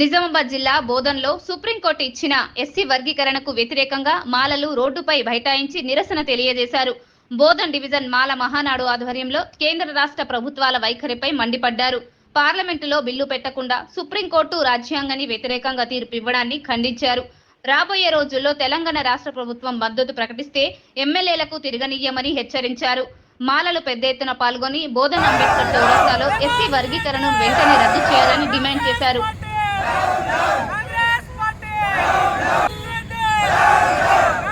నిజామాబాద్ జిల్లా బోధన్లో సుప్రీంకోర్టు ఇచ్చిన ఎస్సీ వర్గీకరణకు వ్యతిరేకంగా మాలలు రోడ్డుపై బైఠాయించి నిరసన తెలియజేశారు. బోధన్ డివిజన్ మాల మహానాడు ఆధ్వర్యంలో కేంద్ర రాష్ట్ర ప్రభుత్వాల వైఖరిపై మండిపడ్డారు. పార్లమెంటులో బిల్లు పెట్టకుండా సుప్రీంకోర్టు రాజ్యాంగాన్ని వ్యతిరేకంగా తీర్పు ఇవ్వడాన్ని ఖండించారు. రాబోయే రోజుల్లో తెలంగాణ రాష్ట్ర ప్రభుత్వం మద్దతు ప్రకటిస్తే ఎమ్మెల్యేలకు తిరగనీయమని హెచ్చరించారు. మాలలు పెద్ద ఎత్తున పాల్గొని బోధన్ అంబేద్కర్ చౌరస్తాలో ఎస్సీ వర్గీకరణను వెంటనే రద్దు చేయాలని డిమాండ్ చేశారు. Down, down. Congress party. Down, down.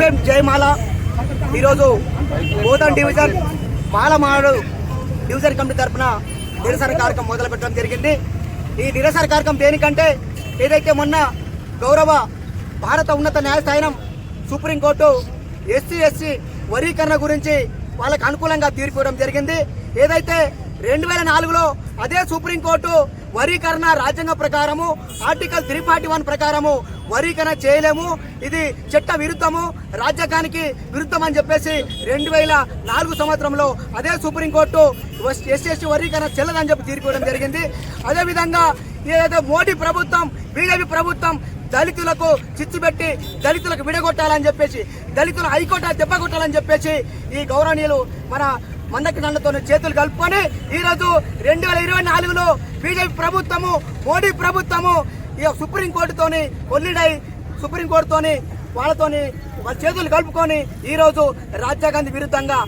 జై జయమాల. ఈరోజు బోధన్ డివిజన్ మాలమాడు డివిజన్ కమిటీ తరఫున నిరసన కార్యక్రమం మొదలు పెట్టడం జరిగింది. ఈ నిరసన కార్యక్రమం దేనికంటే ఏదైతే మొన్న గౌరవ భారత ఉన్నత న్యాయస్థానం సుప్రీంకోర్టు ఎస్సీ ఎస్సీ వర్గీకరణ గురించి వాళ్ళకు అనుకూలంగా తీర్పు ఇవ్వడం జరిగింది. ఏదైతే రెండు వేల నాలుగులో అదే సుప్రీంకోర్టు వరీకరణ రాజ్యాంగ ప్రకారము ఆర్టికల్ త్రీ ఫార్టీ వన్ ప్రకారము వరీకరణ చేయలేము. ఇది చట్ట విరుద్ధము రాజ్యాంగానికి విరుద్ధం అని చెప్పేసి రెండు వేల నాలుగు సంవత్సరంలో అదే సుప్రీంకోర్టు ఎస్సీ వర్గీకరణ చెల్లదని చెప్పి తీర్పు జరిగింది. అదేవిధంగా ఏదైతే మోడీ ప్రభుత్వం బీజేపీ ప్రభుత్వం దళితులకు చిచ్చు పెట్టి దళితులకు విడగొట్టాలని చెప్పేసి దళితుల హైకోర్టు దెబ్బకొట్టాలని చెప్పేసి ఈ గౌరవనీయులు మన మందకి దండతో చేతులు కలుపుకొని ఈరోజు రెండు వేల ఇరవై నాలుగులో బీజేపీ ప్రభుత్వము మోడీ ప్రభుత్వము ఈ సుప్రీంకోర్టుతోని కొల్లిడై సుప్రీంకోర్టుతోని వాళ్ళతోని వాళ్ళ చేతులు కలుపుకొని ఈరోజు రాజ్యాంగానికి విరుద్ధంగా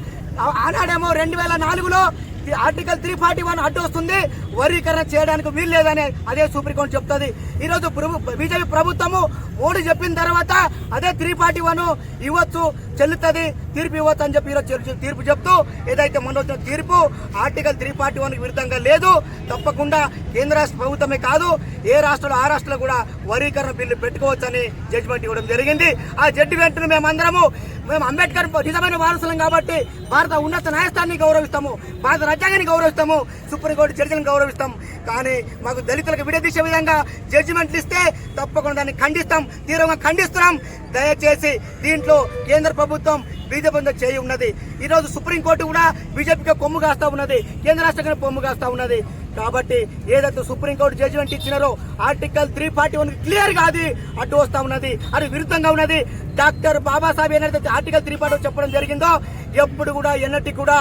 ఆనాడేమో రెండు వేల నాలుగులో ఈ ఆర్టికల్ త్రీ ఫార్టీ వన్ అడ్డు వస్తుంది. వర్గీకరణ చేయడానికి వీలు లేదని అదే సుప్రీంకోర్టు చెప్తుంది. ఈరోజు ప్రభు బీజేపీ ప్రభుత్వము మోడీ చెప్పిన తర్వాత అదే త్రీ పార్టీ వన్ ఇవ్వచ్చు చెల్లుతుంది తీర్పు ఇవ్వచ్చు అని చెప్పి ఈరోజు తీర్పు చెప్తూ ఏదైతే మొన్న వచ్చిన తీర్పు ఆర్టికల్ త్రీ పార్టీ వన్ విరుద్ధంగా లేదు. తప్పకుండా కేంద్ర రాష్ట్ర ప్రభుత్వమే కాదు ఏ రాష్ట్రంలో ఆ రాష్ట్రంలో కూడా వర్గీకరణ బిల్లు పెట్టుకోవచ్చని జడ్జిమెంట్ ఇవ్వడం జరిగింది. ఆ జడ్జిమెంట్ను మేమందరము మేము అంబేద్కర్ నిజమైన వారసులం కాబట్టి భారత ఉన్నత న్యాయస్థానాన్ని గౌరవిస్తాము భారత రాజ్యాంగాన్ని గౌరవిస్తాము సుప్రీంకోర్టు జడ్జిలను గౌరవిస్తాం. కానీ మాకు దళితులకు విడదీసే విధంగా జడ్జిమెంట్లు ఇస్తే తప్పకుండా దాన్ని ఖండిస్తాం. తీవ్రంగా ఖండిస్తున్నాం. దయచేసి దీంట్లో కేంద్ర ప్రభుత్వం బీజేపీ చేయి ఉన్నది. ఈ రోజు సుప్రీంకోర్టు కూడా బీజేపీకి కొమ్ము కాస్తా ఉన్నది. కేంద్ర రాష్ట్రంగా కొమ్ము కాస్తా ఉన్నది. కాబట్టి ఏదైతే supreme court judgement ఇచ్చినారో article three forty one clear కాదు అడ్డు వస్తా ఉన్నది. అది విరుద్ధంగా ఉన్నది. డాక్టర్ బాబాసాహెబ్ ఏదైతే ఆర్టికల్ త్రీ ఫార్టీ చెప్పడం జరిగిందో ఎప్పుడు కూడా ఎన్నటి కూడా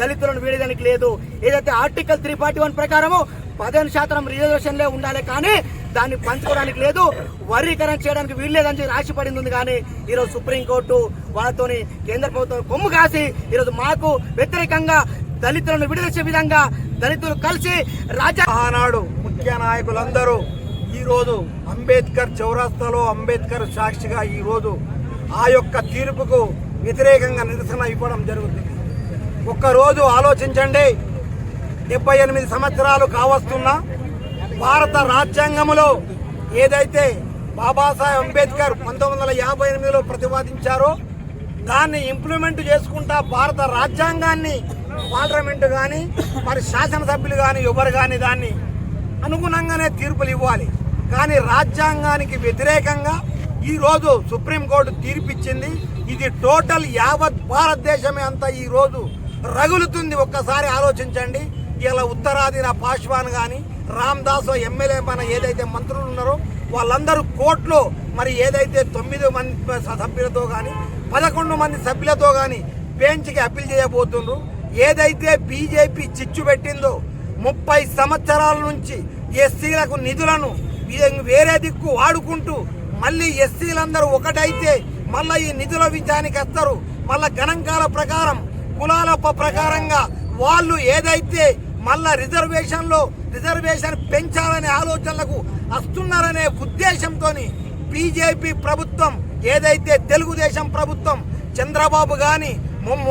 దళితులను వీడడానికి లేదు. ఏదైతే ఆర్టికల్ త్రీ ఫార్టీ వన్ ప్రకారము పదిహేను శాతం రిజర్వేషన్లే ఉండాలి కానీ దాన్ని పంచుకోవడానికి లేదు. వర్గీకరణ చేయడానికి వీల్లేదని చెప్పి రాసి పడింది ఉంది కానీ ఈరోజు సుప్రీంకోర్టు వాళ్ళతోని కేంద్ర ప్రభుత్వం కొమ్ము కాసి ఈరోజు మాకు వ్యతిరేకంగా దళితులను విడుదల విధంగా దళితులు కలిసి రాజ్య ఆనాడు ముఖ్య నాయకులందరూ ఈరోజు అంబేద్కర్ చౌరాస్తాలో అంబేద్కర్ సాక్షిగా ఈరోజు ఆ యొక్క తీర్పుకు వ్యతిరేకంగా నిరసన ఇవ్వడం జరుగుతుంది. ఒక్కరోజు ఆలోచించండి. డెబ్బై ఎనిమిది సంవత్సరాలు కావస్తున్నా భారత రాజ్యాంగంలో ఏదైతే బాబాసాహెబ్ అంబేద్కర్ పంతొమ్మిది వందల యాభై ఎనిమిదిలో ప్రతిపాదించారో దాన్ని ఇంప్లిమెంట్ చేసుకుంటా భారత రాజ్యాంగాన్ని పార్లమెంటు కానీ మరి శాసనసభ్యులు కానీ ఎవరు కానీ దాన్ని అనుగుణంగానే తీర్పులు ఇవ్వాలి. కానీ రాజ్యాంగానికి వ్యతిరేకంగా ఈరోజు సుప్రీంకోర్టు తీర్పిచ్చింది. ఇది టోటల్ యావత్ భారతదేశమే అంతా ఈరోజు రగులుతుంది. ఒక్కసారి ఆలోచించండి. ఇలా ఉత్తరాదిన పాశ్వాన్ కానీ రామ్దాస్ ఎమ్మెల్యే మన ఏదైతే మంత్రులు ఉన్నారో వాళ్ళందరూ కోర్టులో మరి ఏదైతే తొమ్మిది మంది సభ్యులతో కానీ పదకొండు మంది సభ్యులతో కానీ బెంచ్కి అప్పీల్ చేయబోతుండ్రు. ఏదైతే బీజేపీ చిచ్చు పెట్టిందో ముప్పై సంవత్సరాల నుంచి ఎస్సీలకు నిధులను వేరే దిక్కు వాడుకుంటూ మళ్ళీ ఎస్సీలందరూ ఒకటైతే మళ్ళీ ఈ నిధుల విజయానికి వస్తారు. మళ్ళీ గణాంకాల ప్రకారం కులాల ప్రకారంగా వాళ్ళు ఏదైతే మళ్ళా రిజర్వేషన్లో రిజర్వేషన్ పెంచాలనే ఆలోచనలకు వస్తున్నారనే ఉద్దేశంతో బీజేపీ ప్రభుత్వం ఏదైతే తెలుగుదేశం ప్రభుత్వం చంద్రబాబు కానీ మోడీ